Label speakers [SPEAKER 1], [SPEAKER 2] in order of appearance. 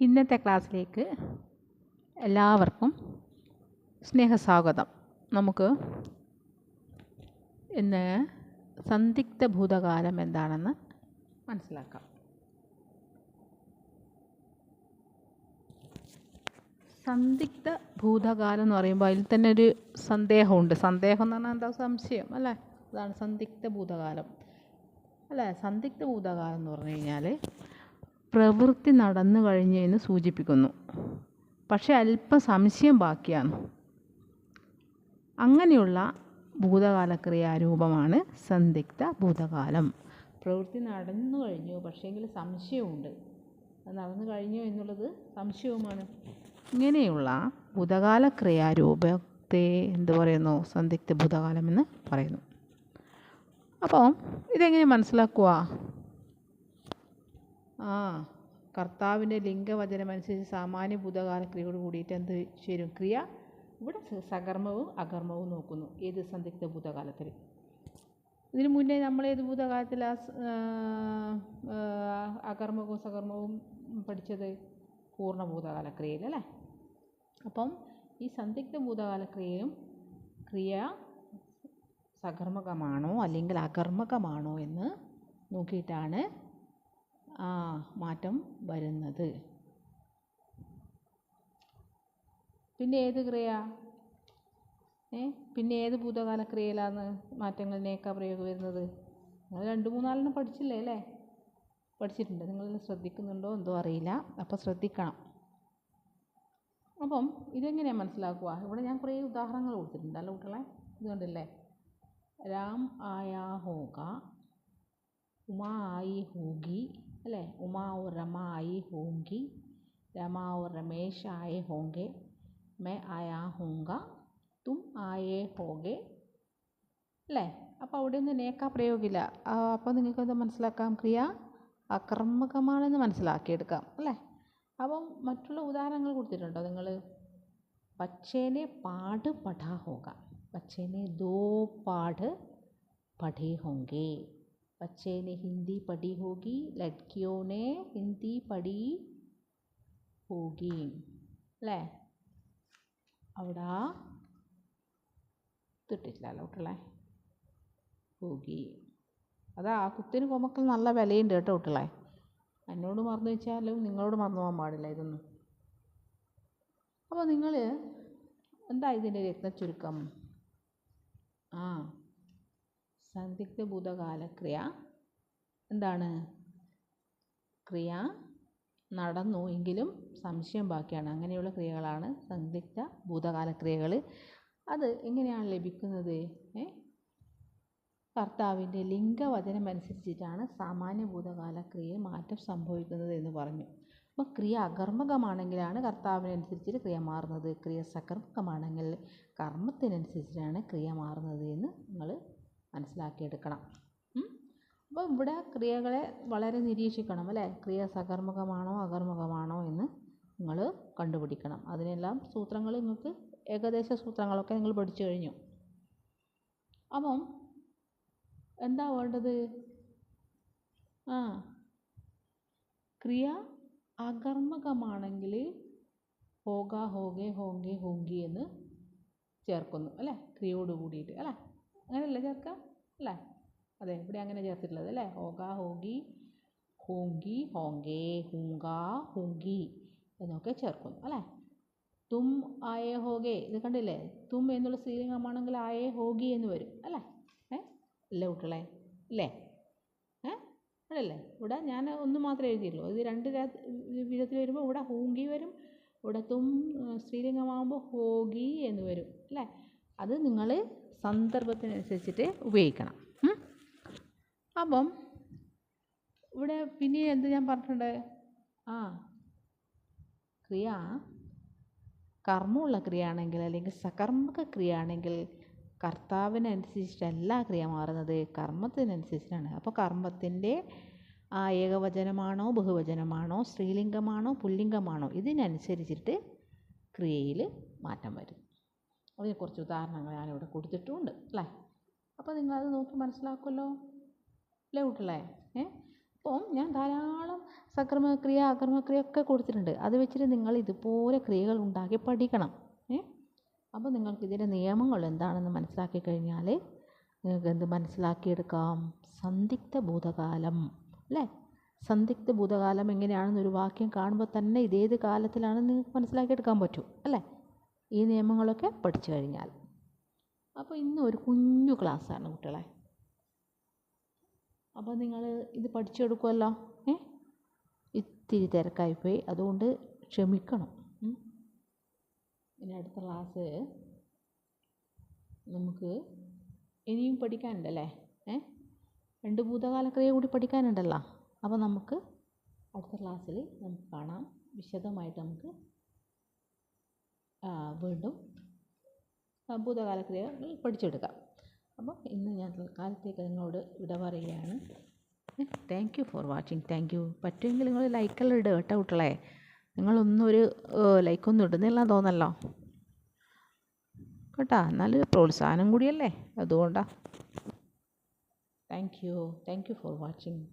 [SPEAKER 1] ഇന്നത്തെ ക്ലാസ്സിലേക്ക് എല്ലാവർക്കും സ്നേഹസ്വാഗതം. നമുക്ക് ഇന്ന് സന്ദിഗ്ധ ഭൂതകാലം എന്താണെന്ന് മനസ്സിലാക്കാം. സന്ദിഗ്ധ ഭൂതകാലം എന്ന് പറയുമ്പോൾ അതിൽ തന്നെ ഒരു സന്ദേഹമുണ്ട്. സന്ദേഹം എന്ന് പറഞ്ഞാൽ എന്താ സംശയം അല്ലേ? അതാണ് സന്ദിഗ്ധ ഭൂതകാലം. അല്ലേ? സന്ദിഗ്ധ ഭൂതകാലം എന്ന് പറഞ്ഞു കഴിഞ്ഞാൽ പ്രവൃത്തി നടന്നു കഴിഞ്ഞു എന്ന് സൂചിപ്പിക്കുന്നു. പക്ഷേ അല്പം സംശയം ബാക്കിയാണ്. അങ്ങനെയുള്ള ഭൂതകാല ക്രിയാരൂപമാണ് സന്ദിഗ്ധ ഭൂതകാലം. പ്രവൃത്തി നടന്നു കഴിഞ്ഞു പക്ഷേങ്കിൽ സംശയമുണ്ട്. അത് നടന്നു കഴിഞ്ഞു എന്നുള്ളത് സംശയവുമാണ്. ഇങ്ങനെയുള്ള ഭൂതകാല ക്രിയാരൂപത്തെ എന്ത് പറയുന്നു? സന്ദിഗ്ധ ഭൂതകാലം എന്ന് പറയുന്നു. അപ്പോൾ ഇതെങ്ങനെ മനസ്സിലാക്കുക? ആ കർത്താവിന്റെ ലിംഗവചനമനുസരിച്ച് സാമാന്യ ഭൂതകാല ക്രിയയോട് കൂടിയിട്ട് എന്ത് ചേരും? ക്രിയ? ഇവിടെ സകർമ്മവും അകർമ്മവും നോക്കുന്നു. ഏത് സന്ദിഗ്ധ ഭൂതകാലത്തിൽ? ഇതിനു മുന്നേ നമ്മൾ ഏത് ഭൂതകാലത്തിൽ അകർമ്മവും സകർമ്മവും പഠിച്ചത്? പൂർണ ഭൂതകാല ക്രിയയിൽ അല്ലേ? അപ്പം ഈ സന്ദിഗ്ധ ഭൂതകാല ക്രിയയും ക്രിയ സകർമ്മകമാണോ അല്ലെങ്കിൽ അകർമ്മകമാണോ എന്ന് നോക്കിയിട്ടാണ് മാറ്റം വരുന്നത്. പിന്നെ ഏത് ക്രിയ? ഏ? പിന്നെ ഏത് ഭൂതകാല ക്രിയയിലാണ് മാറ്റങ്ങൾ നേക്ക പ്രയോഗം വരുന്നത്? നിങ്ങൾ രണ്ട് മൂന്നാലെണ്ണം പഠിച്ചില്ലേ അല്ലേ? പഠിച്ചിട്ടുണ്ട്. നിങ്ങൾ ശ്രദ്ധിക്കുന്നുണ്ടോ എന്തോ അറിയില്ല. അപ്പോൾ ശ്രദ്ധിക്കണം. അപ്പം ഇതെങ്ങനെയാണ് മനസ്സിലാക്കുക? ഇവിടെ ഞാൻ കുറേ ഉദാഹരണങ്ങൾ കൊടുത്തിട്ടുണ്ട് അല്ല കുട്ടികളെ? ഇതുകൊണ്ടല്ലേ കണ്ടില്ലേ? രാം ആയാ ഹോക ഉമാ ആയി ഹോഗി അല്ലേ? ഉമാവ് റമ ആയി ഹോങ്കി രമാവ് രമേശ് ആയ ഹോങ്കെ മേ ആയാ ഹോങ്ക തും ആയേ ഹോഗെ അല്ലേ? അപ്പോൾ അവിടെ ഒന്നും നേക്ക പ്രയോഗില്ല. അപ്പോൾ നിങ്ങൾക്കത് മനസ്സിലാക്കാം? ക്രിയ അക്രമകമാണെന്ന് മനസ്സിലാക്കിയെടുക്കാം. അല്ലേ? അപ്പം മറ്റുള്ള ഉദാഹരണങ്ങൾ കൊടുത്തിട്ടുണ്ടോ നിങ്ങൾ പച്ചേനെ പാട് പഠാ ഹോക. പച്ചേനെ ദോ പാട് പഠേ ഹോങ്കേ. बच्चे ने हिंदी पढ़ी होगी लड़कियों ने हिंदी पढ़ी होगी അല്ലേ അവിടെ തിട്ടിട്ടില്ലല്ലോ കുട്ടികളെ ഹോഗി അതാ ആ കുത്തിന് കൊമക്കൽ നല്ല വിലയുണ്ട് കേട്ടോ കുട്ടികളെ എന്നോട് മറന്നു വെച്ചാലും നിങ്ങളോട് മറന്നു പോകാൻ പാടില്ല ഇതൊന്നും അപ്പോൾ നിങ്ങൾ എന്താ ഇതിൻ്റെ രത്നച്ചുരുക്കം ആ സന്ദിഗ്ധ ഭൂതകാല ക്രിയ എന്താണ്? ക്രിയ നടന്നു എങ്കിലും സംശയം ബാക്കിയാണ്. അങ്ങനെയുള്ള ക്രിയകളാണ് സന്ദിഗ്ധ ഭൂതകാല ക്രിയകൾ അത് എങ്ങനെയാണ് ലഭിക്കുന്നത്? കർത്താവിന്റെ ലിംഗവചനം അനുസരിച്ചിട്ടാണ് സാമാന്യ ഭൂതകാല ക്രിയയിൽ മാറ്റം സംഭവിക്കുന്നത് എന്ന് പറഞ്ഞു. അപ്പോൾ ക്രിയ അകർമ്മകമാണെങ്കിലാണ് കർത്താവിനനുസരിച്ചിട്ട് ക്രിയ മാറുന്നത്. ക്രിയ സകർമ്മകമാണെങ്കിൽ കർമ്മത്തിനനുസരിച്ചിട്ടാണ് ക്രിയ മാറുന്നത് എന്ന് നിങ്ങൾ മനസ്സിലാക്കിയെടുക്കണം? അപ്പോൾ ഇവിടെ ക്രിയകളെ വളരെ നിരീക്ഷിക്കണം അല്ലേ? ക്രിയ സകർമ്മകമാണോ അകർമ്മകമാണോ എന്ന് നിങ്ങൾ കണ്ടുപിടിക്കണം. അതിനെല്ലാം സൂത്രങ്ങൾ നിങ്ങൾക്ക് ഏകദേശ സൂത്രങ്ങളൊക്കെ നിങ്ങൾ പഠിച്ചു കഴിഞ്ഞു. അപ്പം എന്താ വേണ്ടത്? ആ. ക്രിയ അകർമ്മകമാണെങ്കിൽ ഹോഗ ഹോഗെ ഹോങ്കെ ഹോങ്കി എന്ന് ചേർക്കുന്നു അല്ലേ? ക്രിയയോട് കൂടിയിട്ട് അല്ലേ? അങ്ങനെയല്ലേ ചേർക്കുക അല്ലേ? അതെ ഇവിടെ അങ്ങനെ ചേർത്തിട്ടുള്ളത് അല്ലേ? ഹോഗ ഹോഗി ഹോങ്കി ഹോങ്കേ ഹൂങ്ക ഹൂങ്കി എന്നൊക്കെ ചേർക്കുന്നു അല്ലേ? തും ആയേ ഹോഗേ ഇത് കണ്ടില്ലേ? തും എന്നുള്ള സ്ത്രീലിംഗമാണെങ്കിൽ ആയേ ഹോഗി എന്ന് വരും അല്ലേ? ഏ? ഇല്ല കുട്ടികളെ? ഇല്ലേ ഏ? അതല്ലേ ഇവിടെ ഞാൻ ഒന്ന് മാത്രമേ എഴുതിയുള്ളൂ ഇത് രണ്ട് വിധത്തിൽ വരുമ്പോൾ ഇവിടെ ഹൂങ്കി വരും ഇവിടെ തും സ്ത്രീലിംഗമാകുമ്പോൾ ഹോഗി എന്ന് വരും അല്ലേ? അത് നിങ്ങൾ സന്ദർഭത്തിനനുസരിച്ചിട്ട് ഉപയോഗിക്കണം. അപ്പം ഇവിടെ പിന്നെ എന്ത് ഞാൻ പറഞ്ഞിട്ടുണ്ട്? ആ ക്രിയ കർമ്മമുള്ള ക്രിയ ആണെങ്കിൽ അല്ലെങ്കിൽ സകർമ്മക ക്രിയ ആണെങ്കിൽ കർത്താവിനനുസരിച്ചിട്ടല്ല ക്രിയ മാറുന്നത് കർമ്മത്തിനനുസരിച്ചിട്ടാണ്. അപ്പോൾ കർമ്മത്തിന്റെ ആ ഏകവചനമാണോ ബഹുവചനമാണോ സ്ത്രീലിംഗമാണോ പുല്ലിംഗമാണോ ഇതിനനുസരിച്ചിട്ട് ക്രിയയിൽ മാറ്റം വരും. അതിന് കുറച്ച് ഉദാഹരണങ്ങൾ ഞാനിവിടെ കൊടുത്തിട്ടുമുണ്ട് അല്ലേ? അപ്പോൾ നിങ്ങളത് നോക്കി മനസ്സിലാക്കുമല്ലോ? അല്ലേ കുട്ടികളെ? ഏ? അപ്പം ഞാൻ ധാരാളം സക്രമക്രിയ അകർമ്മക്രിയ ഒക്കെ കൊടുത്തിട്ടുണ്ട്. അത് വെച്ചിട്ട് നിങ്ങൾ ഇതുപോലെ ക്രിയകൾ ഉണ്ടാക്കി പഠിക്കണം ഏ? അപ്പോൾ നിങ്ങൾക്ക് ഇതിന്റെ നിയമങ്ങൾ എന്താണെന്ന് മനസ്സിലാക്കി കഴിഞ്ഞാൽ നിങ്ങൾക്ക് എന്ത് മനസ്സിലാക്കിയെടുക്കാം? സന്ദിഗ്ധ ഭൂതകാലം അല്ലേ? സന്ദിഗ്ധ ഭൂതകാലം എങ്ങനെയാണെന്നൊരു വാക്യം കാണുമ്പോൾ തന്നെ ഇതേത് കാലത്തിലാണെന്ന് നിങ്ങൾക്ക് മനസ്സിലാക്കിയെടുക്കാൻ പറ്റും അല്ലേ? ഈ നിയമങ്ങളൊക്കെ പഠിച്ചു കഴിഞ്ഞാൽ. അപ്പോൾ ഇന്ന് ഒരു കുഞ്ഞു ക്ലാസ്സാണ് കുട്ടികളെ. അപ്പോൾ നിങ്ങൾ ഇത് പഠിച്ചെടുക്കുമല്ലോ ഏ? ഇത്തിരി തിരക്കായിപ്പോയി അതുകൊണ്ട് ക്ഷമിക്കണം. ഇനി അടുത്ത ക്ലാസ് നമുക്ക് ഇനിയും പഠിക്കാനുണ്ടല്ലേ? ഏ? രണ്ട് ഭൂതകാലക്രിയ കൂടി പഠിക്കാനുണ്ടല്ലോ. അപ്പോൾ നമുക്ക് അടുത്ത ക്ലാസ്സിൽ നമുക്ക് കാണാം. വിശദമായിട്ട് നമുക്ക് വീണ്ടും ഭൂതകാല ക്രിയകൾ പഠിച്ചെടുക്കാം. അപ്പോൾ ഇന്ന് ഞാൻ തൽക്കാലത്തേക്ക് നിങ്ങളോട് വിട പറയുകയാണ്. Thank you for watching thank you പറ്റുമെങ്കിൽ നിങ്ങൾ ലൈക്കെല്ലാം ഇടുക കേട്ടോ കുട്ടികളെ. നിങ്ങളൊന്നും ഒരു ലൈക്കൊന്നും ഇടുന്നില്ല തോന്നല്ലോ. കേട്ടോ? എന്നാലും പ്രോത്സാഹനം കൂടിയല്ലേ? അതുകൊണ്ടാണ് thank you thank you for watching